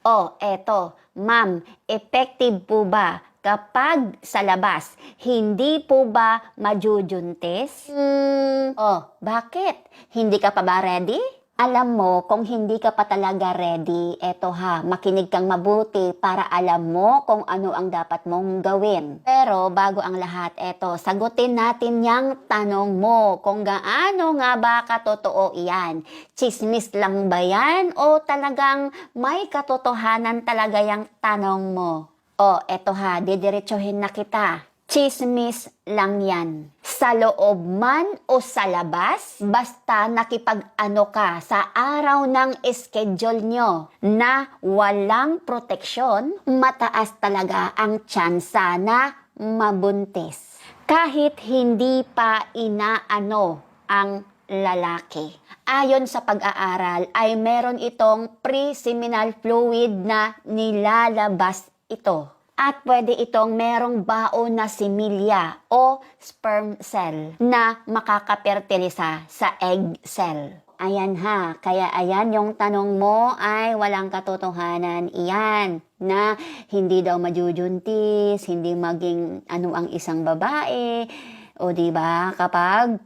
Oh, eto, ma'am, effective po ba kapag sa labas, hindi po ba majujuntis? Hmm, oh, bakit? Hindi ka pa ba ready? Alam mo, kung hindi ka pa talaga ready, eto ha, makinig kang mabuti para alam mo kung ano ang dapat mong gawin. Pero bago ang lahat, eto, sagutin natin yung tanong mo kung gaano nga ba katotoo iyan. Chismis lang ba yan o talagang may katotohanan talaga yung tanong mo? O, eto ha, didiretsuhin na kita. Chismis lang yan. Sa loob man o sa labas, basta nakipag-ano ka sa araw ng schedule nyo na walang proteksyon, mataas talaga ang tsansa na mabuntis. Kahit hindi pa inaano ang lalaki. Ayon sa pag-aaral ay meron itong pre-seminal fluid na nilalabas ito. At pwede itong merong baon na similya o sperm cell na makakapertilisa sa egg cell. Ayan ha, kaya ayan yung tanong mo ay walang katotohanan iyan na hindi daw majujuntis, hindi maging ano ang isang babae, o di ba kapag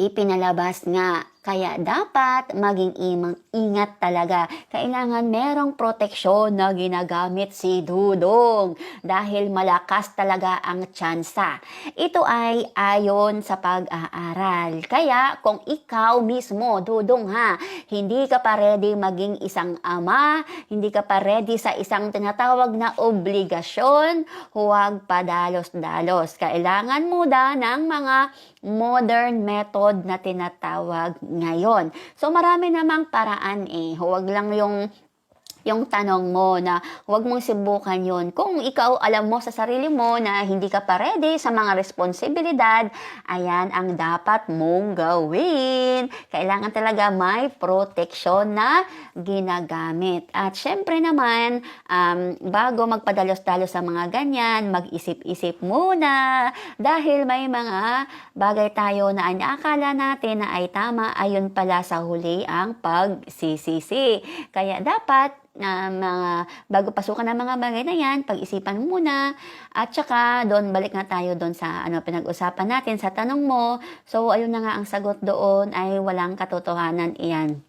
ipinalabas nga. Kaya dapat maging imang ingat talaga. Kailangan merong proteksyon na ginagamit si Dudong dahil malakas talaga ang tsansa. Ito ay ayon sa pag-aaral. Kaya kung ikaw mismo, Dudong ha, hindi ka pa ready maging isang ama, hindi ka pa ready sa isang tinatawag na obligasyon, huwag padalos-dalos. Kailangan mo da ng mga modern method na tinatawag ngayon. So marami namang paraan eh. Huwag lang yung yung tanong mo na huwag mong subukan yun. Kung ikaw alam mo sa sarili mo na hindi ka pa ready sa mga responsibilidad, ayan ang dapat mong gawin. Kailangan talaga may proteksyon na ginagamit. At syempre naman, um, bago magpadalos-dalos sa mga ganyan, mag-isip-isip muna dahil may mga bagay tayo na akala natin na ay tama, ayun pala sa huli ang pagsisisi. Kaya dapat na mga bago pasukan ng mga bagay na yan, pag-isipan mo muna. At saka, doon, balik nga tayo doon sa ano pinag-usapan natin, sa tanong mo. So, ayun na nga ang sagot doon ay walang katotohanan iyan.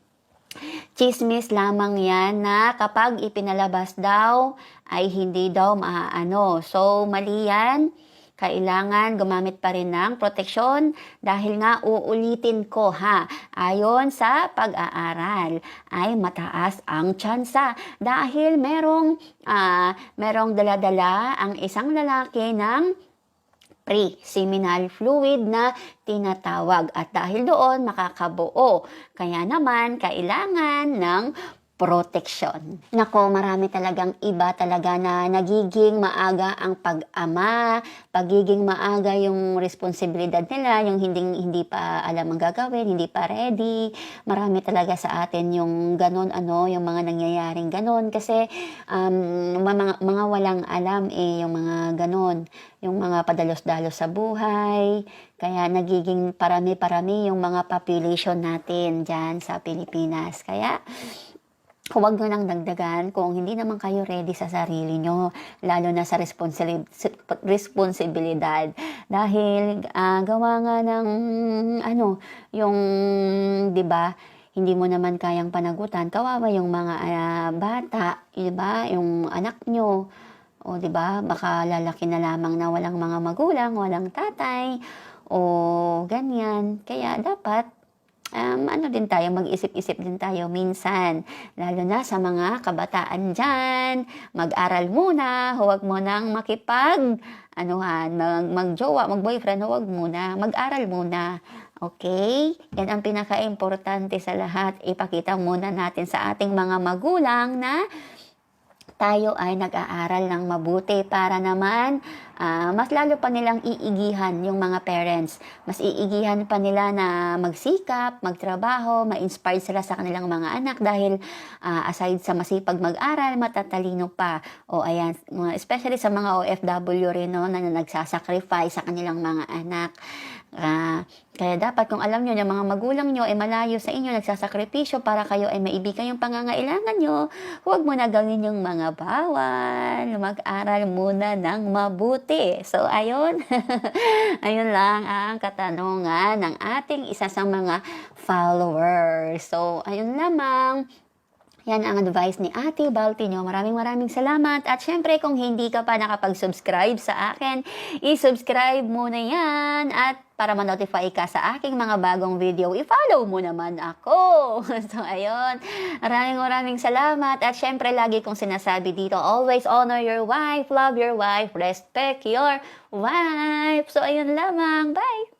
Chismis lamang yan na kapag ipinalabas daw ay hindi daw maaano. So, mali yan kailangan gumamit pa rin ng proteksyon dahil nga uulitin ko ha, ayon sa pag-aaral ay mataas ang tsansa dahil merong, uh, merong daladala ang isang lalaki ng pre-seminal fluid na tinatawag at dahil doon makakabuo. Kaya naman kailangan ng proteksyon. Nako, marami talagang iba talaga na nagiging maaga ang pag-ama, pagiging maaga yung responsibilidad nila, yung hindi, hindi pa alam ang gagawin, hindi pa ready. Marami talaga sa atin yung ganon ano, yung mga nangyayaring ganon kasi um, mga, mga walang alam eh, yung mga ganon, yung mga padalos-dalos sa buhay, kaya nagiging parami-parami yung mga population natin dyan sa Pilipinas. Kaya huwag nyo nang dagdagan kung hindi naman kayo ready sa sarili nyo, lalo na sa responsi- responsibilidad. Dahil uh, gawa nga ng, ano, yung, di ba, hindi mo naman kayang panagutan, kawawa yung mga uh, bata, di ba, yung anak nyo, o di ba, baka lalaki na lamang na walang mga magulang, walang tatay, o ganyan. Kaya dapat um, ano din tayo, mag-isip-isip din tayo minsan. Lalo na sa mga kabataan dyan, mag-aral muna, huwag mo nang makipag, anuhan, mag, mag-jowa, mag-boyfriend, huwag muna, mag-aral muna. Okay? Yan ang pinaka-importante sa lahat. Ipakita muna natin sa ating mga magulang na tayo ay nag-aaral ng mabuti para naman uh, mas lalo pa nilang iigihan yung mga parents. Mas iigihan pa nila na magsikap, magtrabaho, ma-inspire sila sa kanilang mga anak dahil uh, aside sa masipag mag-aral, matatalino pa. O ayan, especially sa mga OFW rin no, na nagsasacrifice sa kanilang mga anak. Ah, kaya dapat kung alam nyo na mga magulang nyo ay malayo sa inyo, nagsasakripisyo para kayo ay maibigay yung pangangailangan nyo, huwag mo na gawin yung mga bawal. Mag-aral muna ng mabuti. So, ayun. ayun lang ang katanungan ng ating isa sa mga followers. So, ayun lamang. Yan ang advice ni Ate Baltino. Maraming maraming salamat. At syempre, kung hindi ka pa nakapag-subscribe sa akin, i-subscribe mo na yan. At para ma-notify ka sa aking mga bagong video, i-follow mo naman ako. so, ayun. Maraming maraming salamat. At syempre, lagi kong sinasabi dito, always honor your wife, love your wife, respect your wife. So, ayun lamang. Bye!